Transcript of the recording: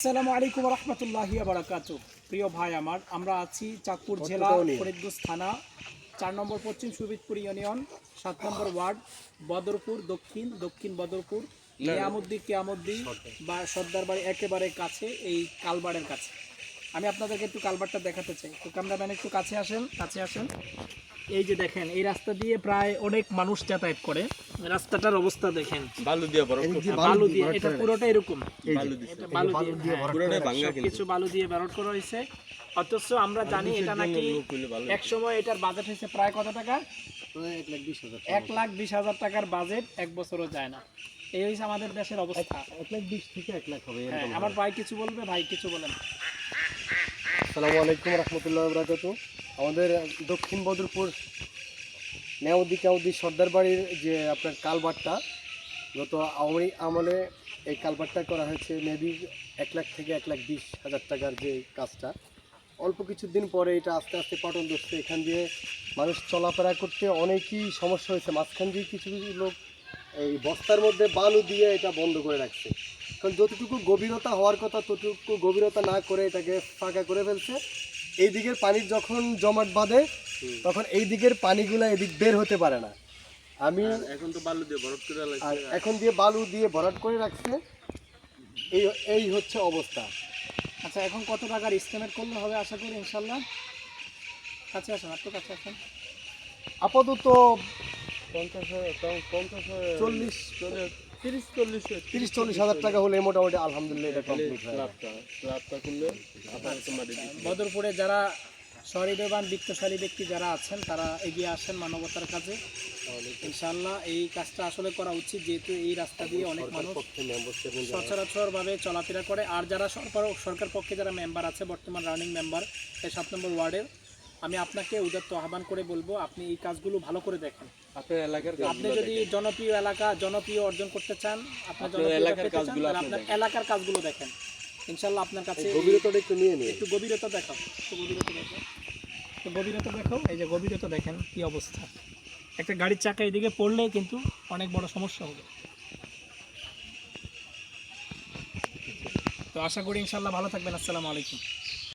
আসসালামু আলাইকুম রহমতুল্লাহি প্রিয় ভাই আমার আমরা আছি চাঁদপুর জেলা ফরিদগঞ্জ থানা চার নম্বর পশ্চিম সুবিদপুর ইউনিয়ন সাত নম্বর ওয়ার্ড বদরপুর দক্ষিণ দক্ষিণ বদরপুর কেয়ামুদ্দি কিয়ামুদ্দি বা সর্দার বাড়ি একেবারে কাছে এই কালবাড়ের কাছে। আমি আপনাদেরকে একটু কালবারটা দেখাতে চাই। তো ক্যামেরাম্যান একটু কাছে আসেন কাছে আসেন। এই যে দেখেন এই রাস্তা দিয়ে প্রায় অনেক মানুষ যাতায়াত করে। রাস্তাটার অবস্থা দেখেন। বালু দিয়ে বালু দিয়ে এটা পুরোটা এরকম। বালু দিয়ে। বালু দিয়ে ভাঙা কিন্তু। কিছু বালু দিয়ে ব্যারট করা হয়েছে। অথচ আমরা জানি এটা নাকি এক সময় এটার বাজেট হয়েছে প্রায় কত টাকা? এক লাখ বিশ হাজার টাকার বাজেট এক বছরও যায় না। এই হয়েছে আমাদের দেশের অবস্থা। এক লাখ বিশ থেকে এক লাখ হবে হ্যাঁ আমার ভাই কিছু বলবে? ভাই কিছু বলেন। আসসালামু আলাইকুম রহমতুল্লাহ বরাকাতু আমাদের দক্ষিণ বদরপুর নেওদি কাউদি সর্দার বাড়ির যে আপনার কালবারটা গত আওয়ামী আমলে এই কালবারটা করা হয়েছে, মেবি এক লাখ থেকে এক লাখ বিশ হাজার টাকার যে কাজটা। অল্প কিছুদিন পরে এটা আস্তে আস্তে পটন ধরছে, এখান দিয়ে মানুষ চলাফেরা করতে অনেকই সমস্যা হয়েছে। মাঝখান দিয়ে কিছু কিছু লোক এই বস্তার মধ্যে বালু দিয়ে এটা বন্ধ করে রাখছে। কারণ যতটুকু গভীরতা হওয়ার কথা ততটুকু গভীরতা না করে এটাকে ফাঁকা করে ফেলছে। এই দিকের পানির যখন জমাট বাঁধে তখন এই দিকের পানিগুলো এদিক বের হতে পারে না। আমি এখন তো বালু দিয়ে বরফ করে আর এখন দিয়ে বালু দিয়ে ভরাট করে রাখছে। এই এই হচ্ছে অবস্থা। আচ্ছা এখন কত টাকার এস্টিমেট করলে হবে আশা করি ইনশাল্লাহ কাছে আসেন একটু কাছে আসেন। আপাতত পঞ্চাশ পঞ্চাশ চল্লিশ চল্লিশ তিরিশ চল্লিশ হাজার টাকা হলে মোটামুটি আলহামদুলিল্লাহ এটা কমপ্লিট হয় বদরপুরে যারা বিত্তশালী ব্যক্তি যারা আছেন তারা এগিয়ে আসেন মানবতার কাজে। ইনশাল্লাহ এই কাজটা আসলে করা উচিত যেহেতু এই রাস্তা দিয়ে অনেক মানুষ সচরাচরভাবে চলাফেরা করে। আর যারা সরকার সরকার পক্ষে যারা মেম্বার আছে বর্তমান রানিং মেম্বার এই সাত নম্বর ওয়ার্ডের আমি আপনাকে উদাত্ত আহ্বান করে বলব আপনি এই কাজগুলো ভালো করে দেখেন। আপনার এলাকার আপনি যদি জনপ্রিয় এলাকা জনপ্রিয় অর্জন করতে চান আপনার এলাকার কাজগুলো আপনার দেখেন। এলাকার কাজগুলো দেখেন। ইনশাল্লাহ আপনার কাছে গভীরতাটা একটু নিয়ে নিয়ে একটু গভীরতা দেখাও। একটু গভীরতা দেখো একটু গভীরতা দেখো এই যে গভীরতা দেখেন কি অবস্থা। একটা গাড়ির চাকা এদিকে পড়লে কিন্তু অনেক বড় সমস্যা হবে। তো আশা করি ইনশাল্লাহ ভালো থাকবেন। আসসালামু আলাইকুম।